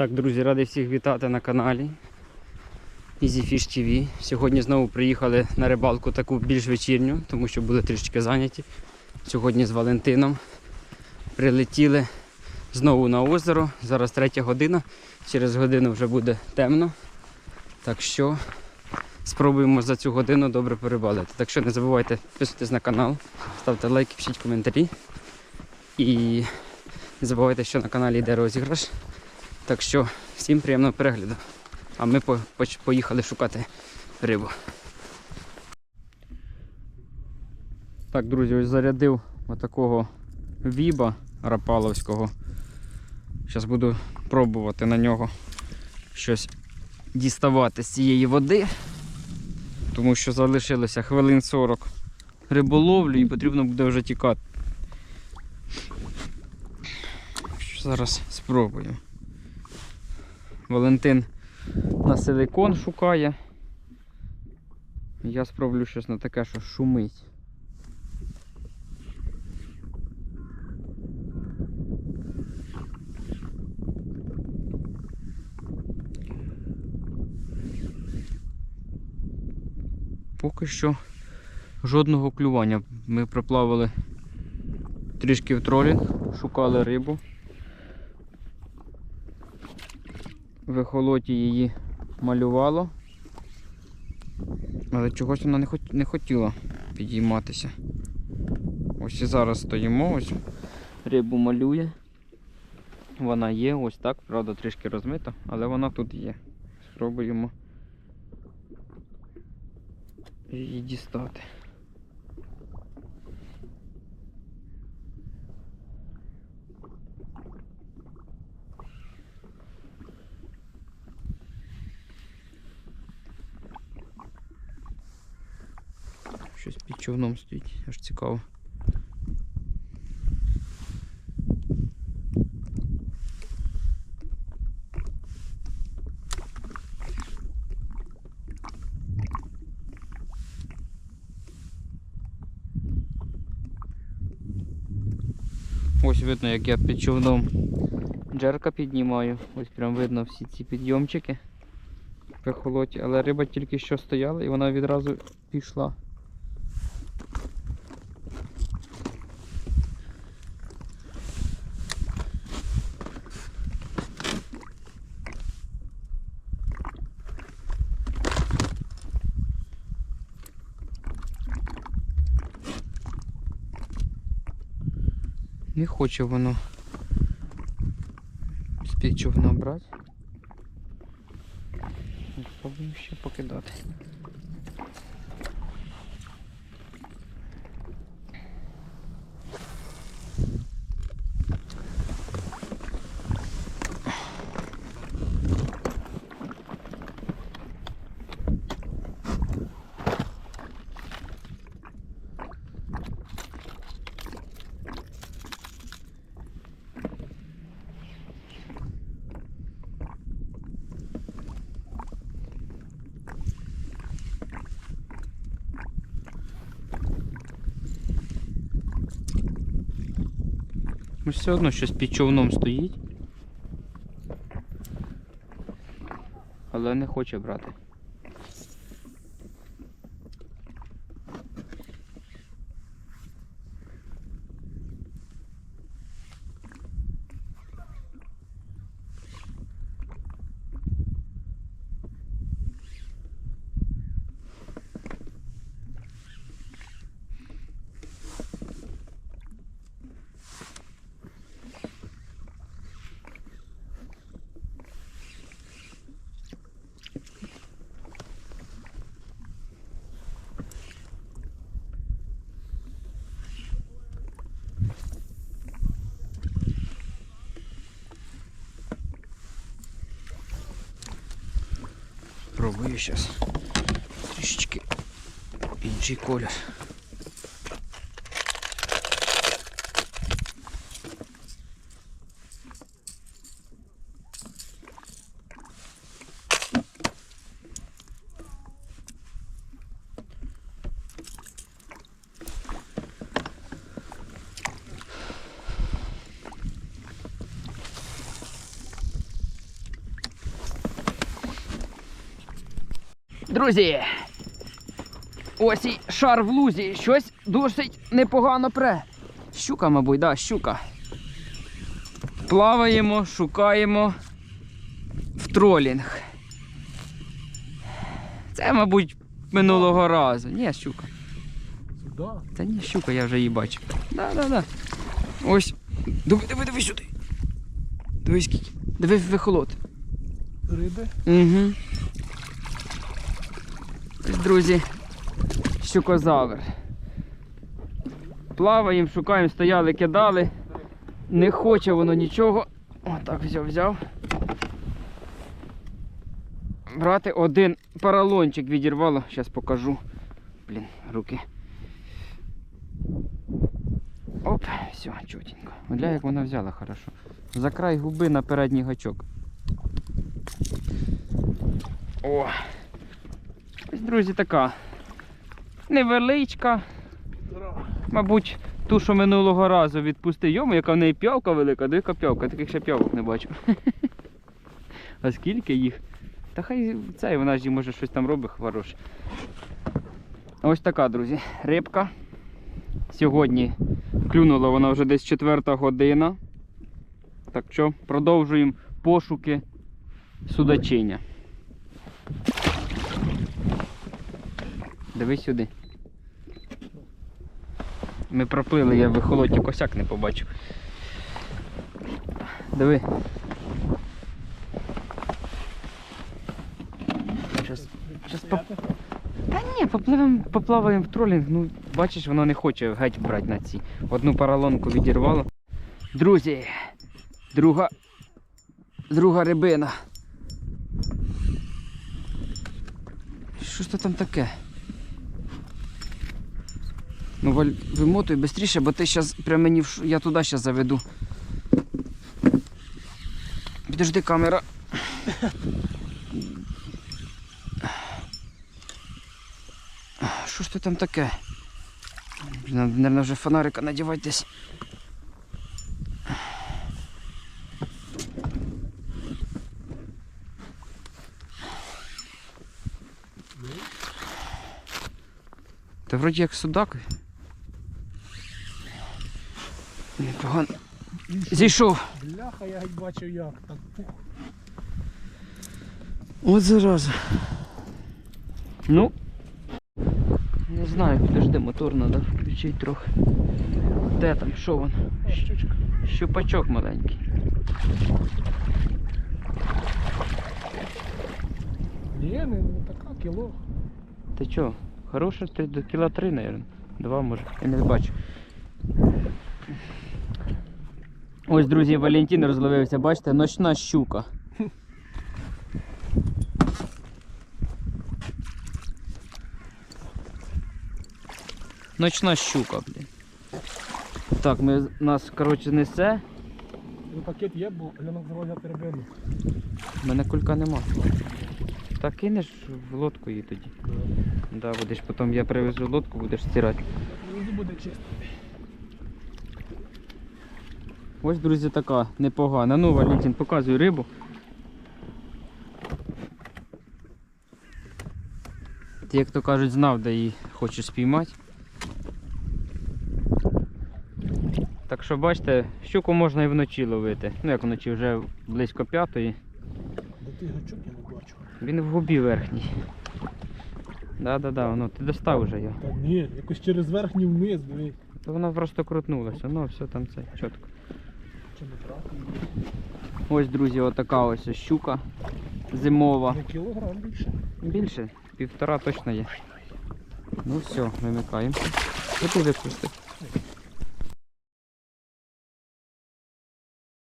Так, друзі, радий всіх вітати на каналі Easy Fish TV. Сьогодні знову приїхали на рибалку таку більш вечірню, тому що були трішки зайняті. Сьогодні з Валентином прилетіли знову на озеро. Зараз третя година. Через годину вже буде темно. Так що спробуємо за цю годину добре порибалити. Так що не забувайте підписуватись на канал, ставте лайки, пишіть коментарі. І не забувайте, що на каналі йде розіграш. Так що всім приємного перегляду. А ми поїхали шукати рибу. Так, друзі, ось зарядив отакого віба рапаловського. Зараз буду пробувати на нього щось діставати з цієї води. Тому що залишилося хвилин 40 риболовлі і потрібно буде вже тікати. Зараз спробую. Валентин на силикон шукає. Я спробую щось на таке, що шумить. Поки що жодного клювання. Ми проплавали трішки в тролінг, шукали рибу. В ехолоті її малювало. Але чогось вона не, не хотіла підійматися. Ось і зараз стоїмо, ось рибу малює. Вона є, ось так, правда, трішки розмита, але вона тут є. Спробуємо її дістати. Щось під човном стоїть, аж цікаво. Ось видно, як я під човном джерка піднімаю. Ось прям видно всі ці підйомчики в ехолоті, але риба тільки що стояла і вона відразу пішла. Не хоче воно з-під човна брати. Ще покидати. Ось все одно щось під човном стоїть. Але не хоче брати. Пробую зараз. Трішечки інший колір. Друзі, ось і шар в лузі. Щось досить непогано пре. Щука, мабуть, да, щука. Плаваємо, шукаємо в тролінг. Це, мабуть, минулого разу. Ні, щука. Сюди. Та ні, щука, я вже її бачив. Да, да, да. Ось. Диви, диви, диви сюди. Диви скільки. Диви вихолод. Риби. Угу. Ось, друзі, щукозавр. Плаваємо, шукаємо, стояли, кидали. Не хоче воно нічого. Отак взяв, взяв. Брати один поролончик відірвало. Зараз покажу. Блін, руки. Оп, все, чотенько. Гля, як вона взяла хорошо. За край губи на передній гачок. О! Ось, друзі, така невеличка. Мабуть, ту, що минулого разу відпустив. Йому, яка в неї п'явка велика, дика п'явка, таких ще п'явок не бачив. А скільки їх? Та хай цей вона ж може щось там робить хороше. Ось така, друзі, рибка. Сьогодні клюнула вона вже десь четверта година. Так що продовжуємо пошуки судачиня. Дивись сюди. Ми проплили, я в ехолоті косяк не побачив. Диви. Щас, щас поп... Та ні, попливем, поплаваємо в тролінг. Ну, бачиш, воно не хоче геть брати на ці. Одну поролонку відірвало. Друзі, друга. Друга рибина. Що ж то там таке? Ну, вимотуй швидше, бо ти зараз прямо мені в я туди зараз заведу. Підожди камера. Що ж то там таке? Блін, Наверное, вже фонарика надівати десь. Та вроді як судак. Непогано. Зійшов. Бляха, я геть бачив як. Так пух. От зараза. Ну. Не знаю, підожди, мотор треба включити трохи. Де там, що вон? Щучка. Щупачок маленький. Ні, не, не така кіло. Ти чо? Хороша ти до кіла три, мабуть. Два може. Я не бачу. Ось, друзі, Валентин розловився, бачите, ночна щука. Ночна щука, блін. Так, ми, нас, коротше, несе. Ну пакет є, бо глянув взяти рибину. У мене кулька нема. Так кинеш в лодку її тоді. Да, будеш потім я привезу лодку, будеш стирати. Внизу буде чисто. Ось, друзі, така непогана. Ну, Валентин, показуй рибу. Ти, як то кажуть, знав, де її хочеш спіймати. Так що бачите, щуку можна і вночі ловити. Ну як вночі вже близько п'ятої. Де ти гачок я не бачу. Він в губі верхній. Да-да-да, воно, ти достав вже його. Та ні, якось через верхній вниз, диви. То воно просто крутнулося, ну все там це чітко. Ось, друзі, отака ось щука зимова. Кілограм більше. Більше, півтора точно є. Ну все, вимикаємо. Готові ти випустив?